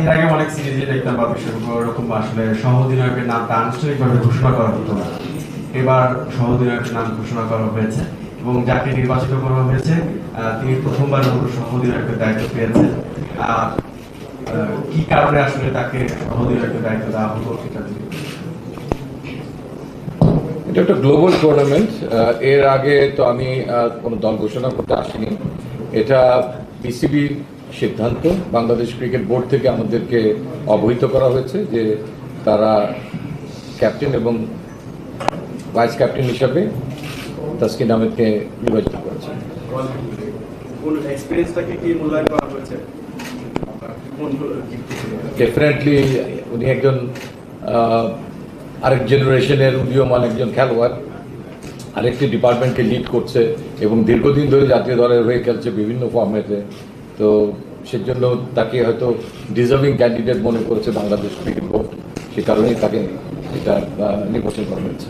এর আগে অনেক সিরিজে দেখতাম বা ওরকম আসলে সহ অধিনায়কের নামটা আনুষ্ঠানিকভাবে ঘোষণা করা হতো না। এবার সহ অধিনায়কের নাম ঘোষণা করা হয়েছে এবং যাকে নির্বাচিত করা হয়েছে তিনি প্রথমবার মতো সহ অধিনায়কের দায়িত্ব পেয়েছেন। কি কারণে আসলে তাকে সহ অধিনায়কের দায়িত্ব দেওয়া হলো সেটা এটা একটা গ্লোবাল টুর্নামেন্ট এর আগে তো আমি কোনো দল ঘোষণা করতে আসিনি। এটা বিসিবি সিদ্ধান্ত। বাংলাদেশ ক্রিকেট বোর্ড থেকে আমাদেরকে অবহিত করা হয়েছে যে তারা ক্যাপ্টেন এবং ভাইস ক্যাপ্টেন হিসাবে তাসকিন আহমেদকে নির্বাচিত করেছে। ডেফিনেটলি উনি একজন আরেক জেনারেশনের উদীয়মান একজন খেলোয়াড় আরেকটি ডিপার্টমেন্টকে লিড করছে এবং দীর্ঘদিন ধরে জাতীয় দলের হয়ে খেলছে বিভিন্ন ফর্মেটে তো সেজন্য তাকে হয়তো ডিজার্ভিং ক্যান্ডিডেট মনে করেছে বাংলাদেশ বোর্ড সে কারণেই তাকে এটা নির্বাচন করা হয়েছে।